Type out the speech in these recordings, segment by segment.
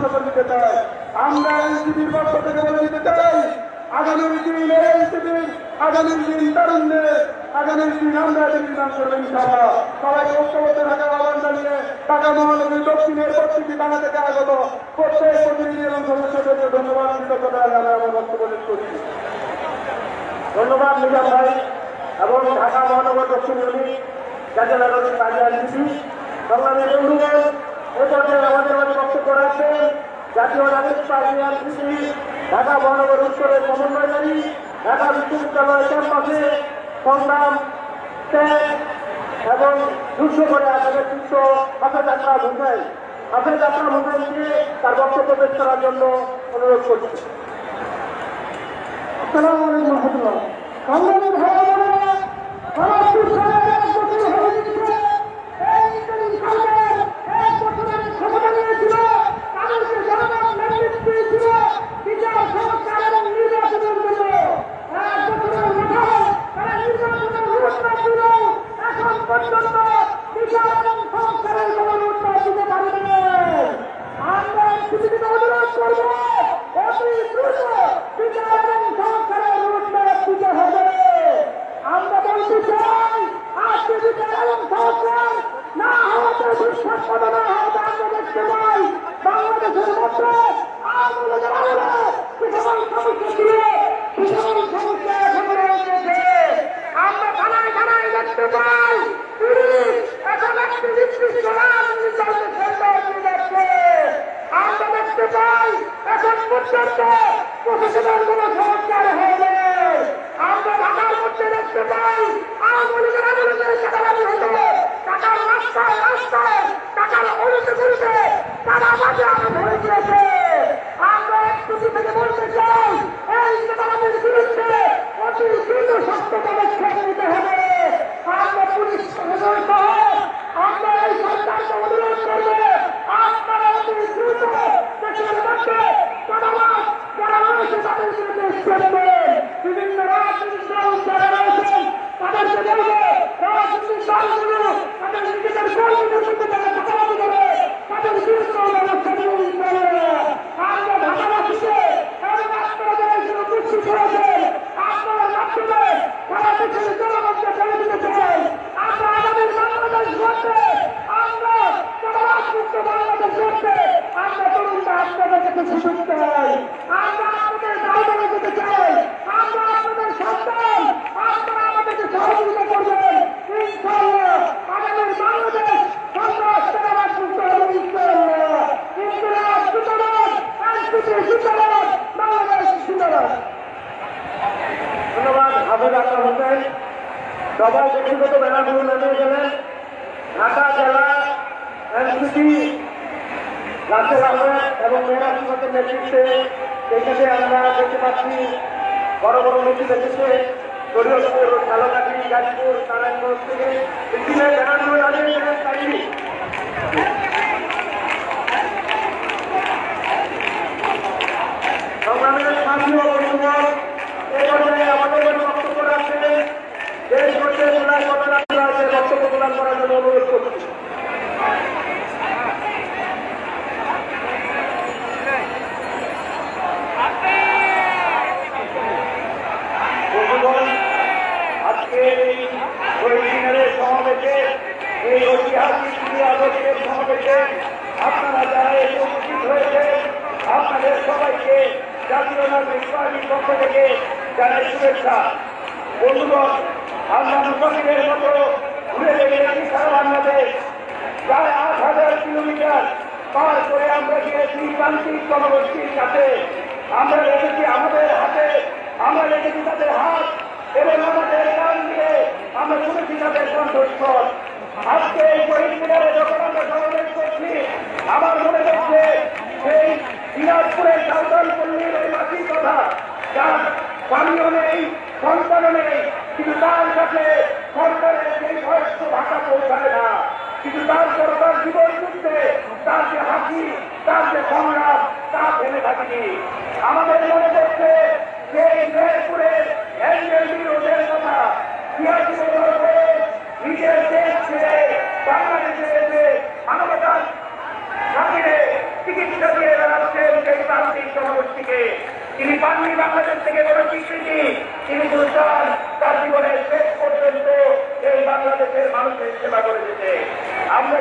স্পষ্ট করে দিতে চাই। আমরা এনসিপির পক্ষ থেকে বলে দিতে চাই, আগামী দিন এনসিপি, আগামী দিন তারুণ্যে আগামী দিন আমরা নির্মাণ করব ইনশাআল্লাহ। সবাইকে ঐক্যবদ্ধ থাকার আহ্বান জানিয়ে ঢাকা মহানগরী দক্ষিণের প্রতিটি থানা থেকে আগত প্রত্যেক প্রতিনিধি এবং সদস্যদেরকে ধন্যবাদ, কৃতজ্ঞতা জানাই আমার ভাই, এবং ঢাকা মহানগর দক্ষিণ ইউনিট, জাতীয় কাজী আইনজীবী সংগ্রামী বন্ধুগণ আমাদের রাখছেন। জাতীয় নাগরিক পার্টি ঢাকা মহানগর উত্তরের সমন্বয়কারী, ঢাকা বিশ্ববিদ্যালয় ক্যাম্পাসে এবং যুদ্ধ করে আপনাদের চিত্র হাফেজ যাত্রা মুখাই হাফেজ মুখাইকে তার বক্তব্য পেশ করার জন্য অনুরোধ করছি আমার সুসংবাদ একত্রিত হয়ে গেছে। এই ইন্টারিম সরকার এক বছরের ক্ষমতা নিয়েছিল, তাদেরকে জনগণ ম্যান্ডেট দিয়েছিল, বিচার সংস্কার এবং নির্বাচনের জন্য। এক বছরের মাথায় তারা নির্বাচনের রোডম্যাপ দিল, এখন পর্যন্ত বিচার এবং সংস্কারের কোনো রোডম্যাপ দিতে পারেনি। আমরা পৃথিবীতে অনুরোধ করব অতি দ্রুত বিচার এবং সংস্কারের রোডম্যাপ দিতে হবে আমরা বলতে চাই আজকে বিচার এবং সংস্কার না হওয়াতে বিশ্বাস পাবে না হওয়াতে আমরা দেখতে পাই বাংলাদেশের মধ্যে আওয়ামী লীগের আমলে যে সকল সমস্যা ছিল সে সকল সমস্যা এখন রয়েছে আমরা থানায় থানায় দেখতে পাই পুলিশ এখন একটি নির্দিষ্ট রাজনীতি যাচ্ছে আমরা দেখতে পাই এখন পর্যন্ত প্রশাসনের কোন সংস্কার হয়নি আমরা ঢাকার মধ্যে দেখতে পাই, আওয়ামী আমলে যে টাকাবাজি টাকার রাস্তায় রাস্তায় টাকার অলিতে গলিতে তারা বাজে আরও ধরে গিয়েছে আমরা একটু থেকে বলতে চাই, এই টাকাবাজির বিরুদ্ধে অতি দ্রুত শক্ত পদক্ষেপ নিতে হবে। আমরা পুলিশ প্রশাসন সহ আমরা এই সরকারকে অনুরোধ করব, আপনারা অতি দ্রুত মধ্যে রয়েছে তাদের করে আমরা তরুণরা আপনাদের সুযোগ চাই আমরা আপনাদের দায়িত্ব যেতে চাই আমরা আপনাদের সন্তান আপনারা আমাদেরকে সহযোগিতা করবেন ইনশাআল্লাহ আগামী বাংলাদেশ সন্ত্রাস জনগণ মুক্ত হবে ইনশাআল্লাহ ইনশাআল্লাহ সুতরাং আইনসিপি সুতরাং বাংলাদেশ সুতরাং ধন্যবাদ হাফেজ আক্তার হোসেন সবাই ব্যক্তিগত ব্যানারগুলো নামিয়ে গেলেন ঢাকা জেলা এনসিপি রাসেল আহমেদ এবং মেহরাজ নেতৃত্বে এখানে আমরা দেখতে পাচ্ছি বড় বড় নেতৃত্ব দেখেছে শরীয়তপুর ঝালকাঠি গাজীপুর নারায়ণগঞ্জ থেকে। বিভিন্ন গেলেন তাই সংগ্রামের সাথী ও বন্ধুগণ এ পর্যায়ে আমাদের জন্য বক্তব্য রাখছেন দেশ করতে জেলায় ঘটনা আছে বক্তব্য প্রদান করার জন্য অনুরোধ করছি বন্ধুগণ আজকে এই শহীদ দিনের সমাবেশে এই ঐতিহাসিক ক্রিয়া আদর্শের সমাবেশে আপনারা যারা এসে উপস্থিত হয়েছে আপনাদের সবাইকে জাতীয় নাগরিক পার্টির পক্ষ থেকে জানাই শুভেচ্ছা। বন্ধুগণ, আমরা মুসলিমের মতো ঘুরে বেরিয়েছি সারা বাংলাদেশ। প্রায় আট হাজার কিলোমিটার পার করে আমরা গিয়েছি প্রান্তিক জনগোষ্ঠীর কাছে। আমরা রেখেছি আমাদের হাতে, আমরা রেখেছি তাদের হাত এবং আমাদের কান দিয়ে আমরা শুনেছি তাদের কণ্ঠস্বর। আজকে এই মিনারে যখন আমরা সমাবেশ করছি, আমার মনে হচ্ছে সেই দিনাজপুরের সাঁওতাল পল্লীর ওই মাটির কথা যার পানীয় নেই সন্তান নেই কিন্তু তার কাছে সরকারের সেই বয়স্ক ভাষা পৌঁছায় না কিন্তু তারপর তার জীবন যুদ্ধে তার যে হাসি তার যে সংগ্রাম তা ফেলে থাকেনি আমাদের মনে পড়ছে সেই মেহেরপুরের এনএলবির ওদের কথা ছিয়াশি বছর পরে নিজের দেশ ছেড়ে বাংলাদেশে এসে মানবতার খাতিরে চিকিৎসা দিয়ে তারা তিনি পাননি বাংলাদেশ থেকে কোনো স্বীকৃতি তিনি শুধু চান তার জীবনের শেষ পর্যন্ত এই বাংলাদেশের মানুষের সেবা করে যেতে আমরা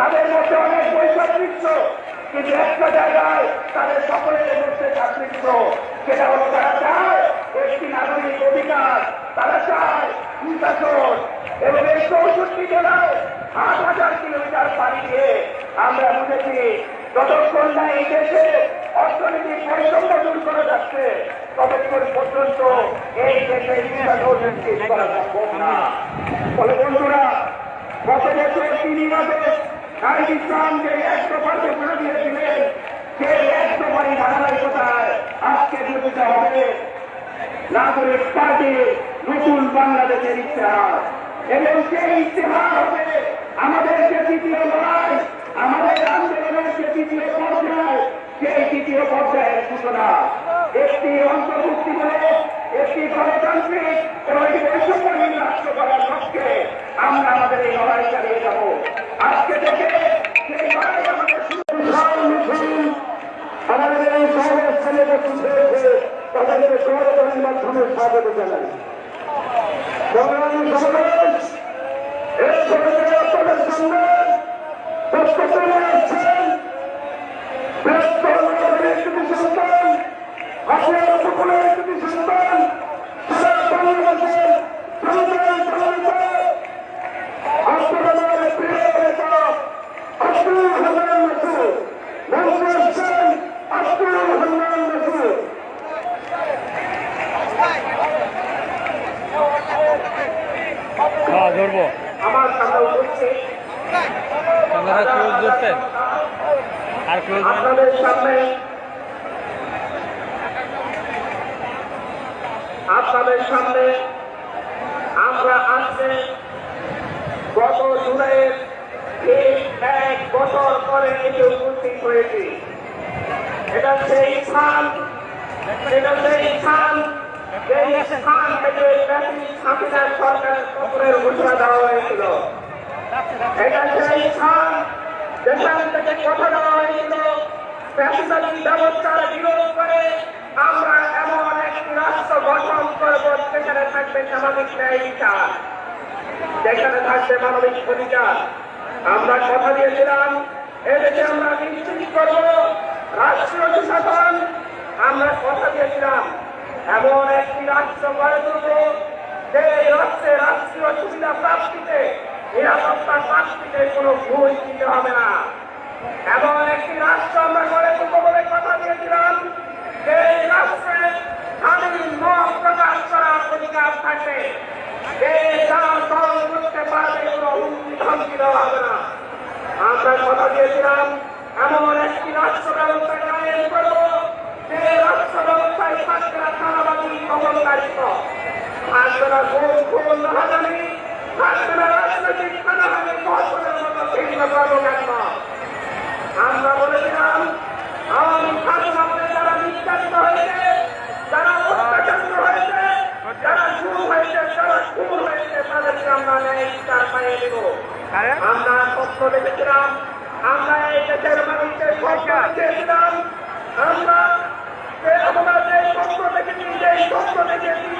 তাদের মধ্যে অনেক বৈষম্য কিন্তু একটা জায়গায় তাদের সকলের মধ্যে চাকরিত্ব সেটা হলো তারা চায় একটি নাগরিক অধিকার, তারা চায় সুশাসন এবং এই চৌষট্টি জেলায় আট হাজার কিলোমিটার পাড়ি দিয়ে আমরা বুঝেছি, যতক্ষণ না এই দেশে অর্থনৈতিক বৈষম্য দূর করা যাচ্ছে, ততক্ষণ পর্যন্ত এই দেশে নিশ্চিত করা সম্ভব না। ফলে বন্ধুরা, গত বছর তিনি মাসে আইন ইসলাম যে একশো বাড়ি ধারাবাহিকতায় আজকে দিতে হবে। নাগরিক পার্টি নতুন বাংলাদেশের ইতিহাস। এবং সেই হবে আমাদের যে দ্বিতীয় আমাদের আন্দোলনের যে দ্বিতীয় পর্যায়, সেই দ্বিতীয় পর্যায়ের সূচনা একটি অন্তর্ভুক্তিমূলক একটি গণতান্ত্রিক এবং আমরা আমাদের এই লড়াই চালিয়ে যাব। আজকে থেকে আমাদের এই স্থানে উপস্থিত হয়েছে। তাদেরকে সমালোচনার মাধ্যমে স্বাগত জানাই সমাবেশ এই সমাবেশে আপনাদের সামনে বক্তব্য নিয়ে আসছেন ব্যস্ত একটি সন্তান আপনার সকলের সারা বাংলাদেশের সন্তান সন্তান আপনাদের প্রিয় নেতা আব্দুল হান্নান মাসুদ মঞ্চে আসছেন আব্দুল হান্নান মাসুদ হ্যাঁ ধরবো। আপনারা ক্লোজ ধরছেন আর ক্লোজ আপনাদের সামনে আমরা আজকে গত জুলাইয়ের এক বছর পরে এসে উপস্থিত হয়েছি। এটা সেই স্থান এটা সেই স্থান সেই স্থান থেকে ব্যাপী হাসিনার সরকার পত্রের ঘোষণা দেওয়া হয়েছিল। এটা সেই স্থান যেখান থেকে কথা দেওয়া হয়েছিল। ফ্যাসিবাদী ব্যবস্থার বিরোধ করে আমরা এমন একটি রাষ্ট্র গঠন করব যেখানে থাকবে সামাজিক ন্যায় যেখানে থাকবে মানবিক অধিকার। আমরা কথা দিয়েছিলাম, এদেশে আমরা নিশ্চিত করব, রাষ্ট্রীয় সুশাসন, আমরা কথা দিয়েছিলাম। এমন একটি রাষ্ট্র গড়ে তুলব যে রাষ্ট্রে রাষ্ট্রীয় সুবিধা প্রাপ্তিতে, নিরাপত্তা প্রাপ্তিতে কোনো ঘুষ দিতে হবে না। এমন একটি রাষ্ট্র আমরা গড়ে তুলব বলে কথা দিয়েছিলাম যে রাষ্ট্রে স্বাধীন মত প্রকাশ করার অধিকার থাকবে যে দল করতে পারবে কোনো হুমকি ধমকি দেওয়া হবে না। আমরা কথা দিয়েছিলাম, এমন একটি রাষ্ট্র ব্যবস্থা করব যে রাষ্ট্র ব্যবস্থায় থাকবে না থানাবাদী কমলকারিত্ব আমরা বলেছিলাম আওয়ামী শাসনামলে যারা নির্যাতিত হয়েছে অত্যাচারিত হয়েছে যারা খুন হয়েছে তাদেরকে আমরা ন্যায় বিচার পাইয়ে দেব আমরা স্বপ্ন দেখেছিলাম আমরা এই দেশের মানুষের আমরা আমরা যে স্বপ্ন দেখেছি, যে স্বপ্ন দেখেছি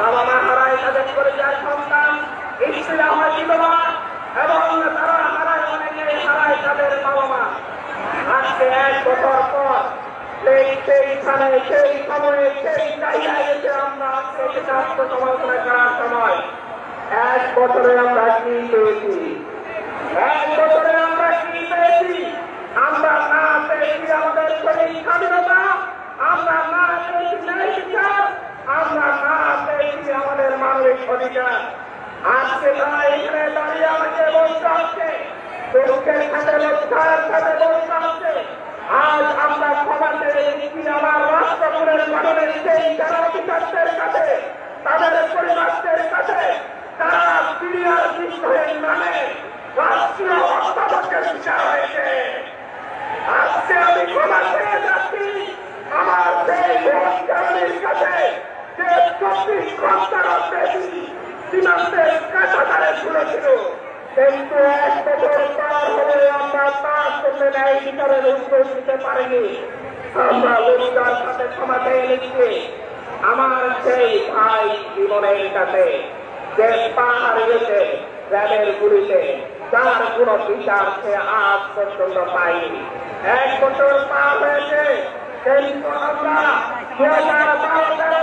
বাবা মা হারায় তাদের করে যায় সন্তান। স্ত্রীরা হয় বিধবা এবং তারা হারায় অনেকে, হারায় তাদের বাবা মা আজকে এক বছর পর সেই সেই স্থানে, সেই সময়ে, সেই জায়গায় এসে আমরা আজকে সেটা আত্মসমালোচনা করার সময়? এক বছরে আমরা কি পেয়েছি? এক বছরে আমরা কি পেয়েছি? আমরা না পেয়েছি আমাদের শরীর স্বাধীনতা, আমরা না পেয়েছি ন্যায় আমরা না পেয়েছি আমাদের মানবিক অধিকার। আজকে তারা এখানে দাঁড়িয়ে আমাকে বলতে হচ্ছে সাথে সাথে বলতে হচ্ছে। আজ আমরা সমাজে আমার রাষ্ট্রপুরের মানুষের সেই যারা কাছে, তাদের পরিবারদের কাছে, তারা রাষ্ট্রীয় হত্যাযজ্ঞের শিকার হয়েছে আজকে আমি ক্ষমা চেয়ে যাচ্ছি আমার সেই ভোটকারীর কাছে যে চব্বিশ ঘণ্টার বেশি সীমান্তের কাছাকাছি তার নিতে পারিনি। আমরা ললিতার সাথে ক্ষমা চেয়ে নিচ্ছি। আমার সেই ভাই জীবনের কাছে যে পা হারিয়েছে র্যাবের গুলিতে, যার কোনো বিচার সে আজ পর্যন্ত পাইনি এক বছর পার হয়েছে, কিন্তু আমরা তেরো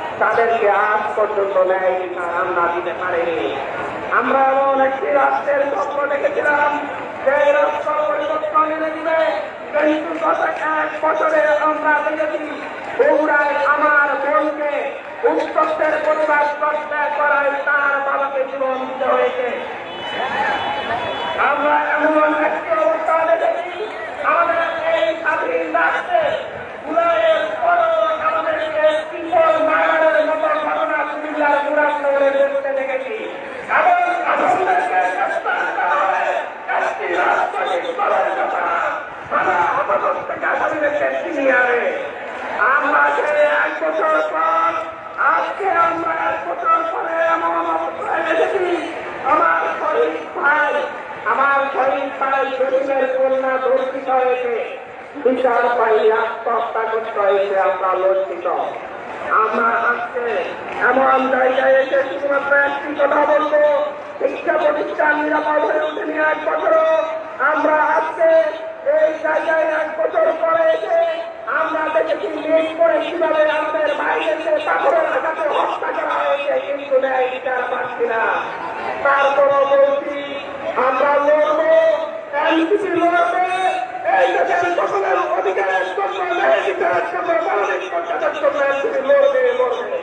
তাদেরকে আজ পর্যন্ত নেয় আমরা দিতে পারিনি। আমরা এমন একটি রাষ্ট্রের স্বপ্ন দেখেছিলাম, যে রাষ্ট্র পরিবর্তন এনে দিবে। কিন্তু গত এক বছরে আমরা দেখেছি আমার বোনকে পরিবার করায় তার বাবাকে জীবন দিতে হয়েছে। আমরা এমন একটি অবস্থা দেখেছি, আমাদের এই স্বাধীন রাষ্ট্রে উদয়ের পরও আমাদেরকে কিশোর মায়ের মতো ঘটনা কুমিল্লার মুরাদনগরে ঘটতে দেখেছি এবং আসলদেরকে গ্রেফতার করা হয় একটি রাষ্ট্রীয় দলের কথা তারা আপাতত থেকে আসামিদেরকে ছিনিয়ে আনে আমরা যে এক বছর পর আজকে আমরা এক বছর পরে এমন অবস্থায় এসেছি আমার শরীর ভাই আমার শরীর ভাই শরীরের কন্যা ধর্ষিত হয়েছে বিচার পাই আত্মহত্যা করতে হয়েছে আমরা লজ্জিত। আমরা আজকে এমন জায়গায় এসে শুধুমাত্র একটি কথা বলব, শিক্ষা প্রতিষ্ঠান নিরাপদ হয়ে ওঠেনি এক বছরও আমরা আজকে এই জায়গায় এক বছর পরে এসে আমরা দেখেছি মেঘ করে কীভাবে আমাদের ভাইদেরকে পাথরের আঘাতে হত্যা করা হয়েছে, কিন্তু ন্যায় বিচার পাচ্ছি না। তারপরও বলছি, আমরা লড়বো, এনসিপি লড়বে এই দেশের সকলের অধিকারের বিচারের জন্য মানবিক মর্যাদার জন্য লড়বে লড়বে।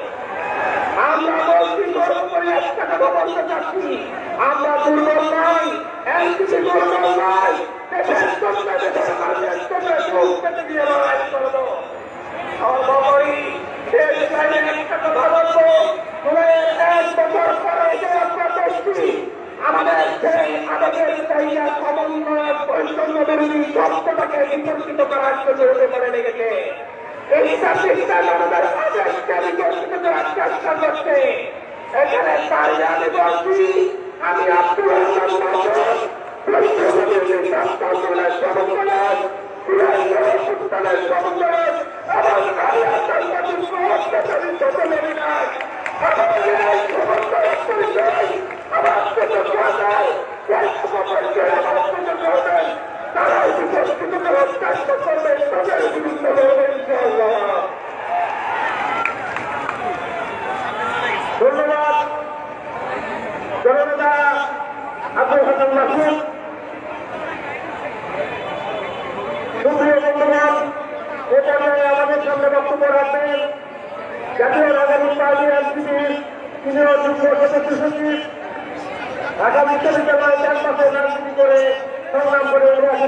আমরা বলছি, গর্ব করে একটা কথা বলতে চাচ্ছি, আমরা দুর্বল নই এনসিপি দুর্বল নয় দেশের জন্য দেশের মানুষের জন্য সুখ পেতে গিয়ে লড়াই করব। সর্বোপরি দেশ লাইনে একটা কথা বলব এক বছর পরে যে আমরা দেখছি আমাদের চাহিদা সমন্বয় বৈষম্য বিরোধী শব্দটাকে বিতর্কিত করার জন্য হতে পারে লেগেছে। এই সার্ভিসটা আমাদের করার আমি বলছি সংস্থানের সমন্বয় পুরাতনের সমন্বয় এবং আমি আন্তর্জাতিক সহস্রী সকলেরই নয় সকলেরই সমস্ত পরিচয় আমার যত ভাষায় তারাই বিতর্কিত করার চেষ্টা করবে তাদের বিরুদ্ধে লড়বে ইনশাআল্লাহ ধন্যবাদ জননেতা আব্দুল হাসান মাসুদ সুপ্রিয় বন্ধুগণ এ পর্যায়ে আমাদের সামনে বক্তব্য রাখবেন জাতীয় নাগরিক পার্টি এনসিপির সিনিয়র যুগ্ম সদস্য সচিব ঢাকা বিশ্ববিদ্যালয় ক্যাম্পাসে রাজনীতি করে সংগ্রাম করে উঠে আসে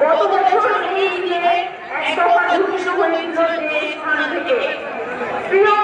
গত বছর এই নিয়ে একদফা ঘোষণা হয়েছিল প্রিয়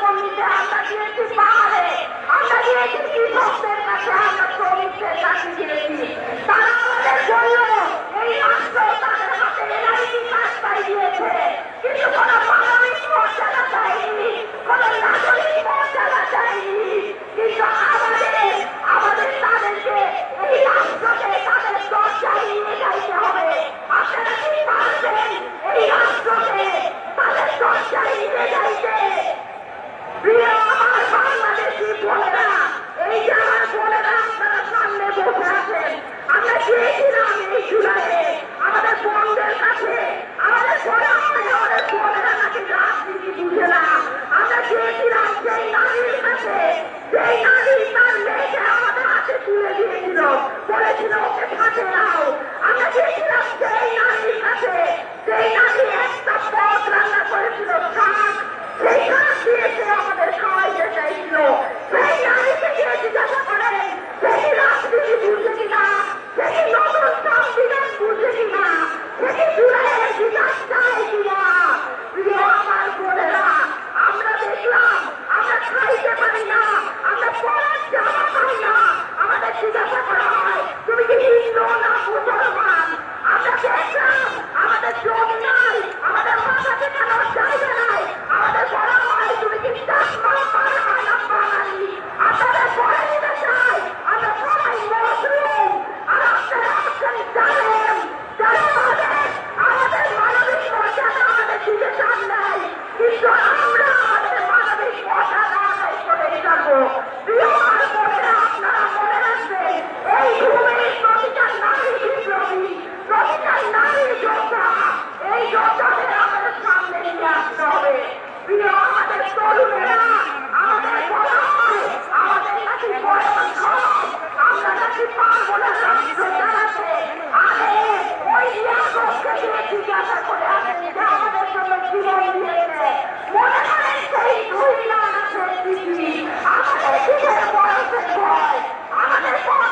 জমিতে আমরা দিয়েছি পাহাড়ে। দিয়েছি কৃষকদের কাছে আমরা